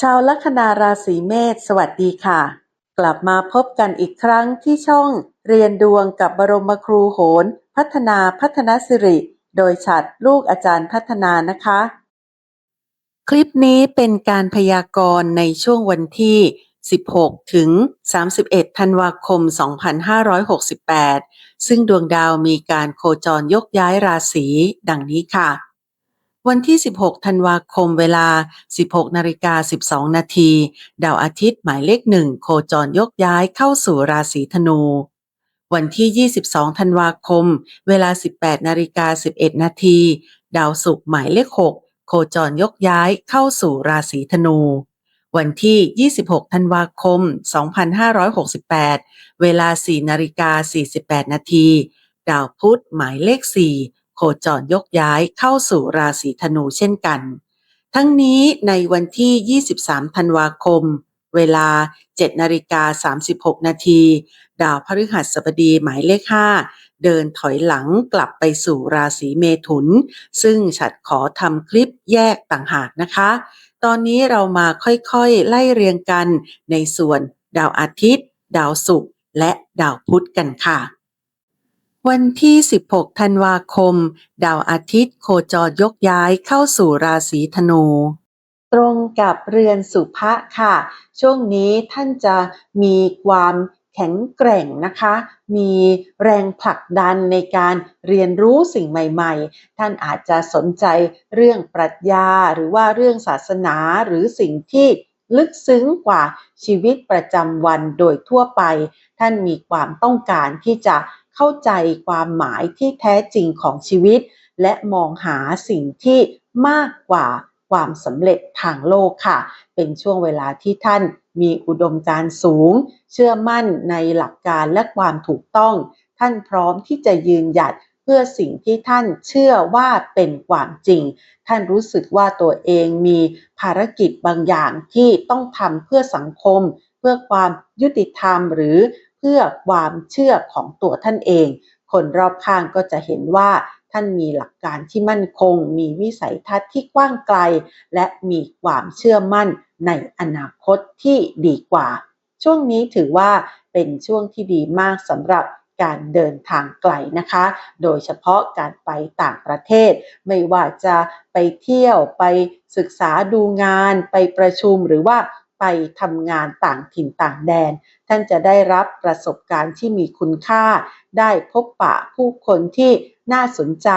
ชาวลัคนาราศีเมษสวัสดีค่ะ กลับมาพบกันอีกครั้งที่ช่องเรียนดวงกับบรมครูโหน พัฒนาพัฒนสิริ โดยฉัดลูกอาจารย์พัฒนานะคะ คลิปนี้เป็นการพยากรณ์ในช่วงวันที่ 16 ถึง 31 ธันวาคม 2568 ซึ่งดวงดาวมีการโคจรยกย้ายราศีดังนี้ค่ะ วันที่ 16 ธันวาคมเวลา 16 นาฬิกา 12 นาที ดาวอาทิตย์หมายเลขหนึ่งโคจรยกย้ายเข้าสู่ราศีธนู วันที่ 22 ธันวาคม เวลา 18 นาฬิกา 11 นาที ดาวศุกร์หมายเลข 6 โคจรยกย้ายเข้าสู่ราศีธนู วันที่ 26 ธันวาคม 2568 เวลา 4 นาฬิกา 48 นาที ดาวพุธหมายเลข 4 คจรยกย้ายเข้าสู่ราศีธนูเช่นกัน ทั้งนี้ในวันที่ 23 ธันวาคม เวลา 7นาฬิกา36 นาที ดาวพฤหัสบดีหมายเลข 5 เดินถอยหลังกลับไปสู่ราศีเมถุน ซึ่งฉัดขอทำคลิปแยกต่างหากนะคะ ตอนนี้เรามาค่อยๆ ไล่เรียงกันในส่วนดาวอาทิตย์ ดาวศุกร์และดาวพุธกันค่ะ วันที่ 16 ธันวาคม ดาวอาทิตย์โคจรยกย้ายเข้าสู่ราศีธนู ตรงกับเรือนสุภะค่ะ ช่วงนี้ท่านจะมีความแข็งแกร่งนะคะ มีแรงผลักดันในการเรียนรู้สิ่งใหม่ๆ ท่านอาจจะสนใจเรื่องปรัชญาหรือว่าเรื่องศาสนาหรือสิ่งที่ลึกซึ้งกว่าชีวิตประจำวันโดยทั่วไป ท่านมีความต้องการที่จะ เข้าใจความหมายที่แท้จริงของชีวิต และมองหาสิ่งที่มากกว่าความสำเร็จทางโลกค่ะ เป็นช่วงเวลาที่ท่านมีอุดมการสูง เชื่อมั่นในหลักการและความถูกต้อง ท่านพร้อมที่จะยืนหยัดเพื่อสิ่งที่ท่านเชื่อว่าเป็นความจริง ท่านรู้สึกว่าตัวเองมีภารกิจบางอย่างที่ต้องทำเพื่อสังคม เพื่อความยุติธรรมหรือ เพื่อความเชื่อของตัวท่านเอง คนรอบข้างก็จะเห็นว่าท่านมีหลักการที่มั่นคง มีวิสัยทัศน์ที่กว้างไกล และมีความเชื่อมั่นในอนาคตที่ดีกว่า ช่วงนี้ถือว่าเป็นช่วงที่ดีมากสำหรับการเดินทางไกลนะคะ โดยเฉพาะการไปต่างประเทศ ไม่ว่าจะไปเที่ยว ไปศึกษาดูงาน ไปประชุมหรือว่า ไปทำงานต่างถิ่นต่างแดน ท่านจะได้รับประสบการณ์ที่มีคุณค่า ได้พบปะผู้คนที่น่าสนใจ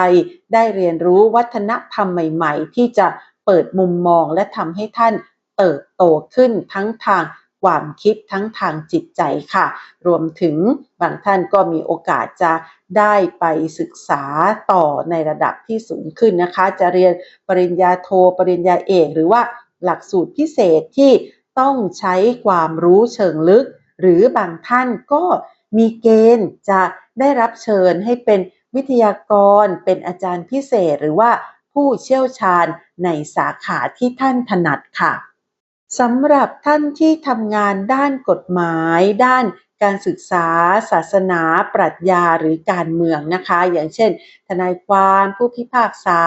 ได้เรียนรู้วัฒนธรรมใหม่ ๆ ที่จะเปิดมุมมองและทำให้ท่านเติบโตขึ้นทั้งทางความคิดทั้งทางจิตใจค่ะ รวมถึงบางท่านก็มีโอกาสจะได้ไปศึกษาต่อในระดับที่สูงขึ้นนะคะ จะเรียนปริญญาโทรปริญญาเอก หรือว่าหลักสูตรพิเศษที่ ต้องใช้ความรู้เชิงลึก หรือบางท่านก็มีเกณฑ์จะได้รับเชิญให้เป็นวิทยากร เป็นอาจารย์พิเศษหรือว่าผู้เชี่ยวชาญในสาขาที่ท่านถนัดค่ะ สำหรับท่านที่ทำงานด้านกฎหมาย ด้านการศึกษา ศาสนา ปรัชญาหรือการเมืองนะคะ อย่างเช่น ทนายความ ผู้พิพากษา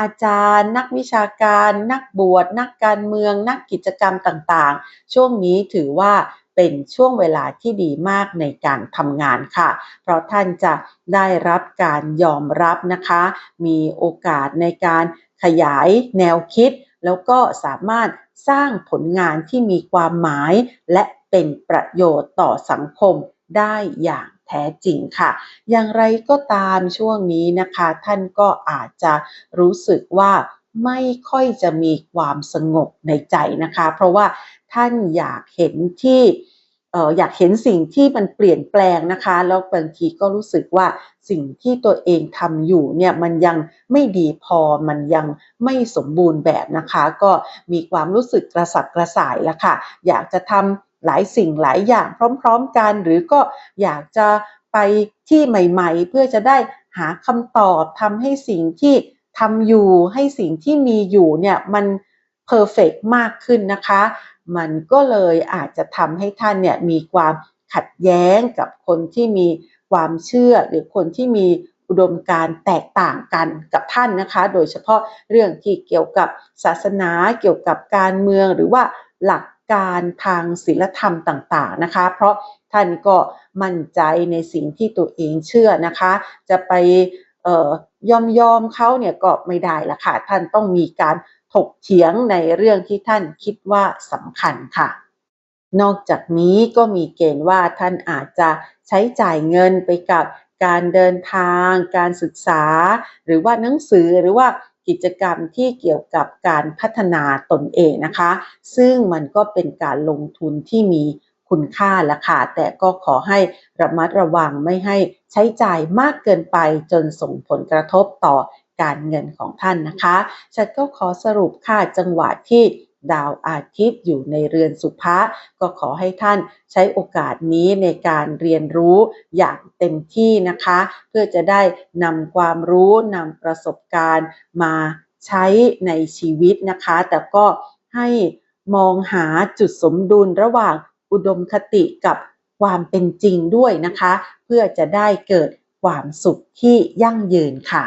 อาจารย์ นักวิชาการ นักบวช นักการเมือง นักกิจกรรมต่างๆ ช่วงนี้ถือว่าเป็นช่วงเวลาที่ดีมากในการทำงานค่ะ เพราะท่านจะได้รับการยอมรับนะคะ มีโอกาสในการขยายแนวคิด แล้วก็สามารถสร้างผลงานที่มีความหมาย และเป็นประโยชน์ต่อสังคมได้อย่างแท้จริงค่ะ อย่างไรก็ตามช่วงนี้นะคะ ท่านก็อาจจะรู้สึกว่าไม่ค่อยจะมีความสงบในใจนะคะ เพราะว่าท่านอยากเห็นที่ อยากเห็นสิ่งที่มันเปลี่ยนแปลงนะคะ แล้วบางทีก็รู้สึกว่าสิ่งที่ตัวเองทำอยู่เนี่ยมันยังไม่ดีพอมันยังไม่สมบูรณ์แบบนะคะ ก็มีความรู้สึกกระสับกระส่ายแล้วค่ะ อยากจะทำหลายสิ่งหลายอย่างพร้อมๆกัน หรือก็อยากจะไปที่ใหม่ ๆ เพื่อจะได้หาคำตอบทำให้สิ่งที่ทำอยู่ให้สิ่งที่มีอยู่เนี่ยมันเพอร์เฟกมากขึ้นนะคะ มันก็เลยอาจจะทำให้ท่านเนี่ยมีความขัดแย้งกับคนที่มีความเชื่อ หรือคนที่มีอุดมการแตกต่างกันกับท่านนะคะ โดยเฉพาะเรื่องที่เกี่ยวกับศาสนาเกี่ยวกับการเมืองหรือว่าหลักการทางศีลธรรมต่างๆนะคะ เพราะท่านก็มั่นใจในสิ่งที่ตัวเองเชื่อนะคะ จะไปยอมยอมเขาเนี่ยก็ไม่ได้ละค่ะท่านต้องมีการ ถกเถียงในเรื่องที่ท่านคิดว่าสำคัญค่ะ นอกจากนี้ก็มีเกณฑ์ว่าท่านอาจจะใช้จ่ายเงินไปกับการเดินทาง การศึกษา หรือว่าหนังสือหรือว่ากิจกรรมที่เกี่ยวกับการพัฒนาตนเองนะคะ ซึ่งมันก็เป็นการลงทุนที่มีคุณค่าละค่ะ แต่ก็ขอให้ระมัดระวังไม่ให้ใช้จ่ายมากเกินไปจนส่งผลกระทบต่อ การเงินของท่านนะคะฉันก็ขอสรุปค่ะจังหวะที่ดาวอาทิตย์อยู่ในเรือนสุภะก็ขอให้ท่านใช้โอกาสนี้ในการเรียนรู้อย่างเต็มที่นะคะ เพื่อจะได้นำความรู้นำประสบการณ์มาใช้ในชีวิตนะคะ แต่ก็ให้มองหาจุดสมดุลระหว่างอุดมคติกับความเป็นจริงด้วยนะคะ เพื่อจะได้เกิดความสุขที่ยั่งยืนค่ะ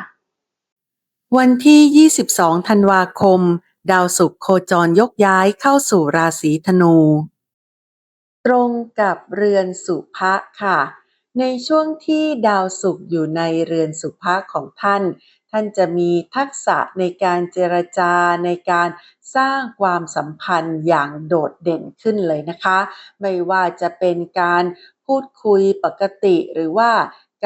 วันที่ 22 ธันวาคม ดาวศุกร์โคจรยกย้ายเข้าสู่ราศีธนู ตรงกับเรือนสุภะค่ะ ในช่วงที่ดาวศุกร์อยู่ในเรือนสุภะของท่าน ท่านจะมีทักษะในการเจรจาในการสร้างความสัมพันธ์อย่างโดดเด่นขึ้นเลยนะคะ ไม่ว่าจะเป็นการพูดคุยปกติหรือว่า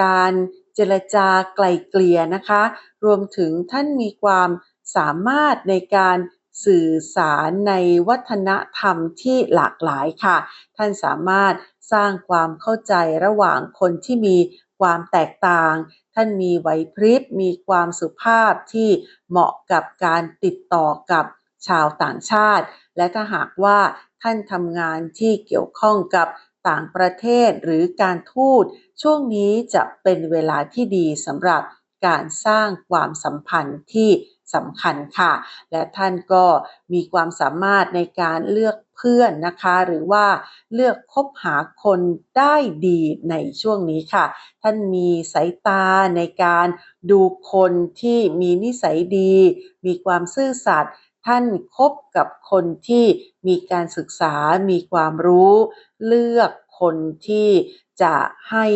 การ จรจาไกลเกลี่ยนะคะ รวมถึงท่านมีความสามารถในการสื่อสารในวัฒนธรรมที่หลากหลายค่ะ ท่านสามารถสร้างความเข้าใจระหว่างคนที่มีความแตกต่าง ท่านมีไหวพริบ มีความสุภาพที่เหมาะกับการติดต่อกับชาวต่างชาติ และถ้าหากว่าท่านทำงานที่เกี่ยวข้องกับ ต่างประเทศหรือการทูต ช่วงนี้จะเป็นเวลาที่ดีสำหรับการสร้างความสัมพันธ์ที่สำคัญค่ะ และท่านก็มีความสามารถในการเลือกเพื่อนนะคะ หรือว่าเลือกคบหาคนได้ดีในช่วงนี้ค่ะ ท่านมีสายตาในการดูคนที่มีนิสัยดี มีความซื่อสัตย์ ท่านคบกับคนที่มีการศึกษา มีความรู้ เลือกคนที่จะให้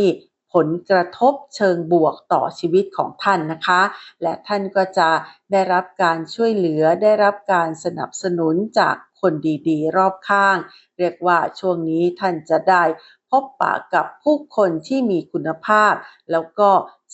ผลกระทบเชิงบวกต่อชีวิตของท่านนะคะ และท่านก็จะได้รับการช่วยเหลือ ได้รับการสนับสนุนจากคนดีๆ รอบข้าง เรียกว่าช่วงนี้ท่านจะได้พบปะกับผู้คนที่มีคุณภาพ แล้วก็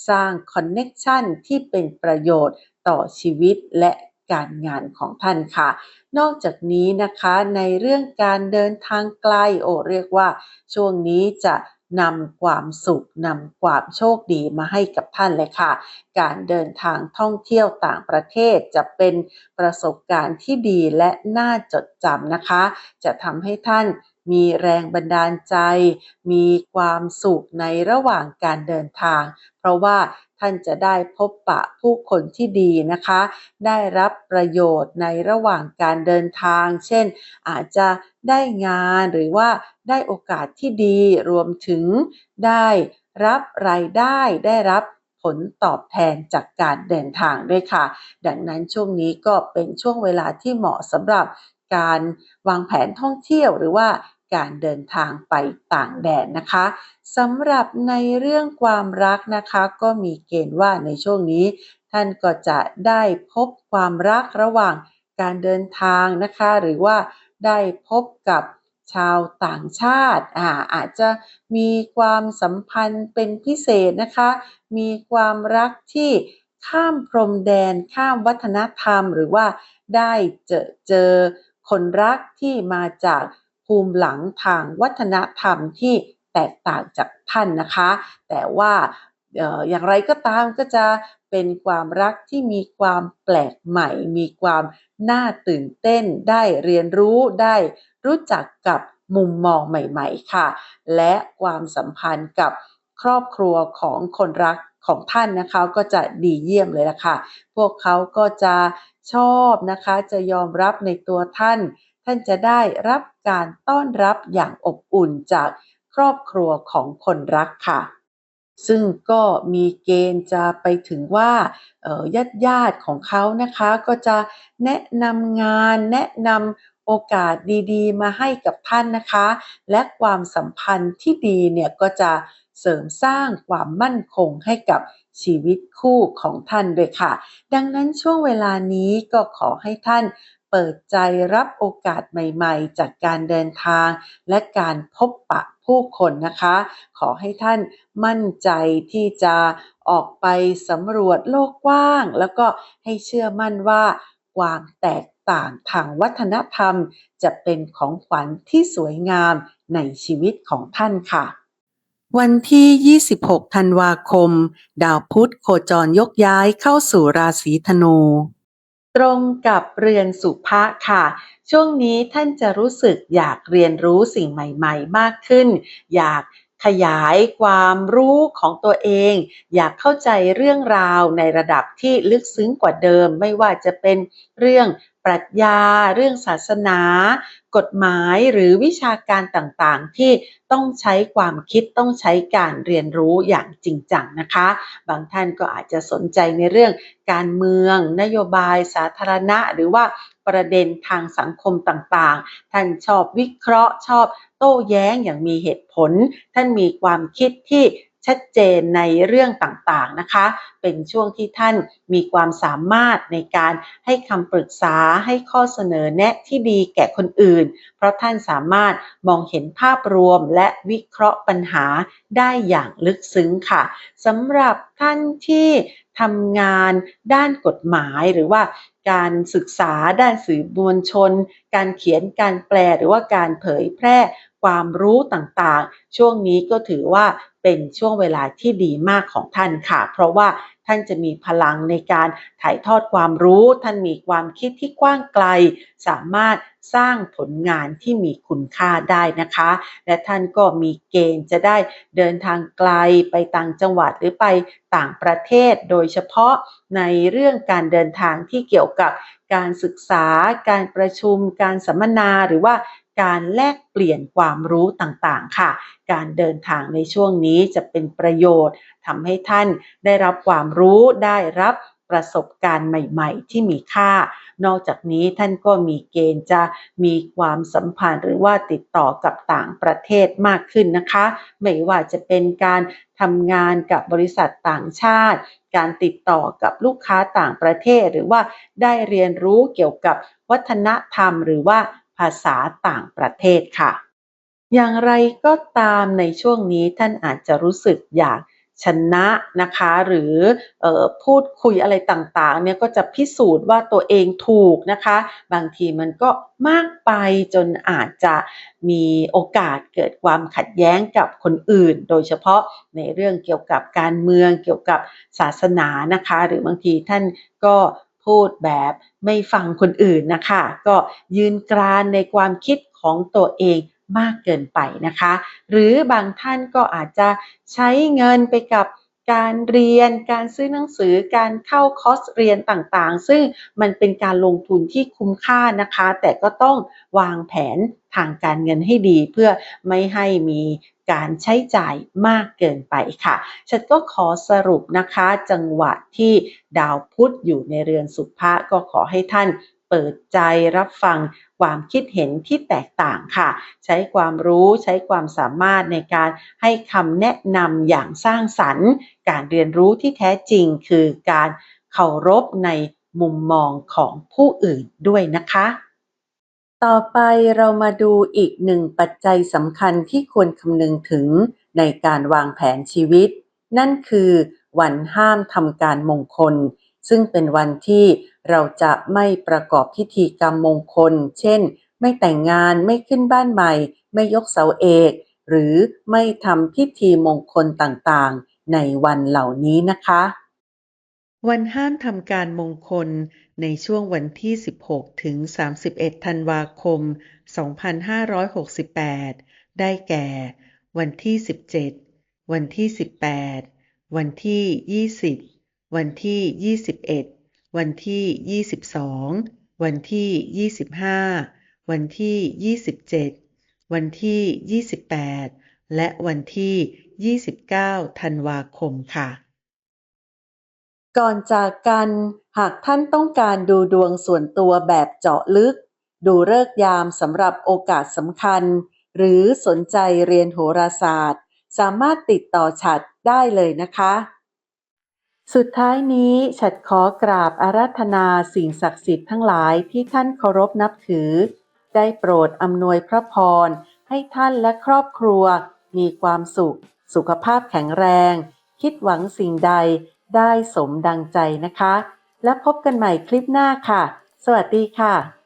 สร้างคอนเน็กชันที่เป็นประโยชน์ต่อชีวิตและ การงานของท่านค่ะ นอกจากนี้นะคะในเรื่องการเดินทางไกลโอ้เรียกว่า ช่วงนี้จะนำความสุขนำความโชคดีมาให้กับท่านเลยค่ะ การเดินทางท่องเที่ยวต่างประเทศจะเป็นประสบการณ์ที่ดีและน่าจดจำนะคะ จะทำให้ท่านมีแรงบันดาลใจ มีความสุขในระหว่างการเดินทาง เพราะว่าท่านจะได้พบปะผู้คนที่ดีนะคะ ได้รับประโยชน์ในระหว่างการเดินทาง เช่น อาจจะได้งานหรือว่าได้โอกาสที่ดี รวมถึงได้รับรายได้ ได้รับผลตอบแทนจากการเดินทางด้วยค่ะ ดังนั้นช่วงนี้ก็เป็นช่วงเวลาที่เหมาะสำหรับ การวางแผนท่องเที่ยวหรือว่าการเดินทางไปต่างแดนนะคะสำหรับในเรื่องความรักนะคะ ก็มีเกณฑ์ว่าในช่วงนี้ ท่านก็จะได้พบความรักระหว่างการเดินทางนะคะ หรือว่าได้พบกับชาวต่างชาติอาอาจจะมีความสัมพันธ์เป็นพิเศษนะคะ มีความรักที่ข้ามพรมแดนข้ามวัฒนธรรม หรือว่าได้เจอเจอ คนรักที่มาจากภูมิหลังทางวัฒนธรรมที่แตกต่างจากท่านนะคะ แต่ว่าอย่างไรก็ตามก็จะเป็นความรักที่มีความแปลกใหม่ มีความน่าตื่นเต้นได้เรียนรู้ได้รู้จักกับมุมมองใหม่ ๆ ค่ะ และความสัมพันธ์กับครอบครัวของคนรักของท่านนะคะก็จะดีเยี่ยมเลยล่ะค่ะ พวกเขาก็จะ ชอบนะคะ จะยอมรับในตัวท่าน ท่านจะได้รับการต้อนรับอย่างอบอุ่นจากครอบครัวของคนรักค่ะ ซึ่งก็มีเกณฑ์จะไปถึงว่าญาติญาติของเขานะคะ ก็จะแนะนำงานแนะนำโอกาสดีๆ มาให้กับท่านนะคะ และความสัมพันธ์ที่ดีเนี่ยก็จะเสริมสร้างความมั่นคงให้กับ ชีวิตคู่ของท่านด้วยค่ะ ดังนั้นช่วงเวลานี้ก็ขอให้ท่านเปิดใจรับโอกาสใหม่ๆ จากการเดินทาง และการพบปะผู้คนนะคะ ขอให้ท่านมั่นใจที่จะออกไปสำรวจโลกกว้าง แล้วก็ให้เชื่อมั่นว่าความแตกต่างทางวัฒนธรรม จะเป็นของขวัญที่สวยงามในชีวิตของท่านค่ะ วันที่ 26 ธันวาคม ดาวพุธโคจรยกย้ายเข้าสู่ราศีธนู ตรงกับเรือนสุภะค่ะ ช่วงนี้ท่านจะรู้สึกอยากเรียนรู้สิ่งใหม่ๆ มากขึ้น อยากขยายความรู้ของตัวเอง อยากเข้าใจเรื่องราวในระดับที่ลึกซึ้งกว่าเดิม ไม่ว่าจะเป็นเรื่อง ปรัชญา เรื่องศาสนา กฎหมายหรือวิชาการต่างๆ ที่ต้องใช้ความคิดต้องใช้การเรียนรู้อย่างจริงจังนะคะ บางท่านก็อาจจะสนใจในเรื่องการเมือง นโยบายสาธารณะ หรือว่าประเด็นทางสังคมต่างๆ ท่านชอบวิเคราะห์ชอบโต้แย้งอย่างมีเหตุผล ท่านมีความคิดที่ ชัดเจนในเรื่องต่างๆนะคะ เป็นช่วงที่ท่านมีความสามารถในการให้คำปรึกษาให้ข้อเสนอแนะที่ดีแก่คนอื่น เพราะท่านสามารถมองเห็นภาพรวมและวิเคราะห์ปัญหาได้อย่างลึกซึ้งค่ะสำหรับท่านที่ทำงานด้านกฎหมายหรือว่าการศึกษาด้านสื่อมวลชน การเขียนการแปลหรือว่าการเผยแพร่ ความรู้ต่างๆ ช่วงนี้ก็ถือว่าเป็นช่วงเวลาที่ดีมากของท่านค่ะ เพราะว่าท่านจะมีพลังในการถ่ายทอดความรู้ ท่านมีความคิดที่กว้างไกล สามารถสร้างผลงานที่มีคุณค่าได้นะคะ และท่านก็มีเกณฑ์จะได้เดินทางไกลไปต่างจังหวัดหรือไปต่างประเทศ โดยเฉพาะในเรื่องการเดินทางที่เกี่ยวกับการศึกษา การประชุม การสัมมนาหรือว่า การแลกเปลี่ยนความรู้ต่างๆ ค่ะ การเดินทางในช่วงนี้จะเป็นประโยชน์ทำให้ท่านได้รับความรู้ได้รับประสบการณ์ใหม่ๆ ที่มีค่า นอกจากนี้ท่านก็มีเกณฑ์จะมีความสัมพันธ์หรือว่าติดต่อกับต่างประเทศมากขึ้นนะคะ ไม่ว่าจะเป็นการทำงานกับบริษัทต่างชาติ การติดต่อกับลูกค้าต่างประเทศ หรือว่าได้เรียนรู้เกี่ยวกับวัฒนธรรม หรือว่า ภาษาต่างประเทศค่ะ อย่างไรก็ตามในช่วงนี้ท่านอาจจะรู้สึกอยากชนะนะคะ หรือออพูดคุยอะไรต่างๆเนี่ยก็จะพิสูจน์ว่าตัวเองถูกนะคะ บางทีมันก็มากไปจนอาจจะมีโอกาสเกิดความขัดแย้งกับคนอื่น โดยเฉพาะในเรื่องเกี่ยวกับการเมืองเกี่ยวกับศาสนานะคะ หรือบางทีท่านก็ พูดแบบไม่ฟังคนอื่นนะคะ ก็ยืนกรานในความคิดของตัวเองมากเกินไปนะคะ หรือบางท่านก็อาจจะใช้เงินไปกับการเรียน การซื้อหนังสือ การเข้าคอร์สเรียนต่างๆ ซึ่งมันเป็นการลงทุนที่คุ้มค่านะคะ แต่ก็ต้องวางแผนทางการเงินให้ดีเพื่อไม่ให้มี การใช้จ่ายมากเกินไปค่ะ ฉันก็ขอสรุปนะคะ จังหวะที่ดาวพุธอยู่ในเรือนสุภะก็ขอให้ท่านเปิดใจรับฟังความคิดเห็นที่แตกต่างค่ะ ใช้ความรู้ใช้ความสามารถในการให้คำแนะนำอย่างสร้างสรรค์ การเรียนรู้ที่แท้จริงคือการเคารพในมุมมองของผู้อื่นด้วยนะคะ ต่อไปเรามาดูอีกหนึ่งปัจจัยสำคัญที่ควรคำนึงถึงในการวางแผนชีวิต นั่นคือวันห้ามทำการมงคล ซึ่งเป็นวันที่เราจะไม่ประกอบพิธีกรรมมงคล เช่น ไม่แต่งงานไม่ขึ้นบ้านใหม่ ไม่ยกเสาเอก หรือไม่ทำพิธีมงคลต่างๆ ในวันเหล่านี้นะคะ วันห้ามทำการมงคล ในช่วงวันที่ 16 ถึง 31 ธันวาคม 2568 ได้แก่ วันที่ 17 วันที่ 18 วันที่ 20 วันที่ 21 วันที่ 22 วันที่ 25 วันที่ 27 วันที่ 28 และวันที่ 29 ธันวาคมค่ะ ก่อนจากกัน หากท่านต้องการดูดวงส่วนตัวแบบเจาะลึก ดูเลิกษ์ยามสำหรับโอกาสสำคัญ หรือสนใจเรียนโหราศาสตร์ สามารถติดต่อฉัดได้เลยนะคะ สุดท้ายนี้ฉัดขอกราบอาราธนาสิ่งศักดิ์สิทธิ์ทั้งหลายที่ท่านเคารพนับถือ ได้โปรดอำนวยพระพร ให้ท่านและครอบครัว มีความสุข สุขภาพแข็งแรง คิดหวังสิ่งใด ได้สมดังใจนะคะ และพบกันใหม่คลิปหน้าค่ะ สวัสดีค่ะ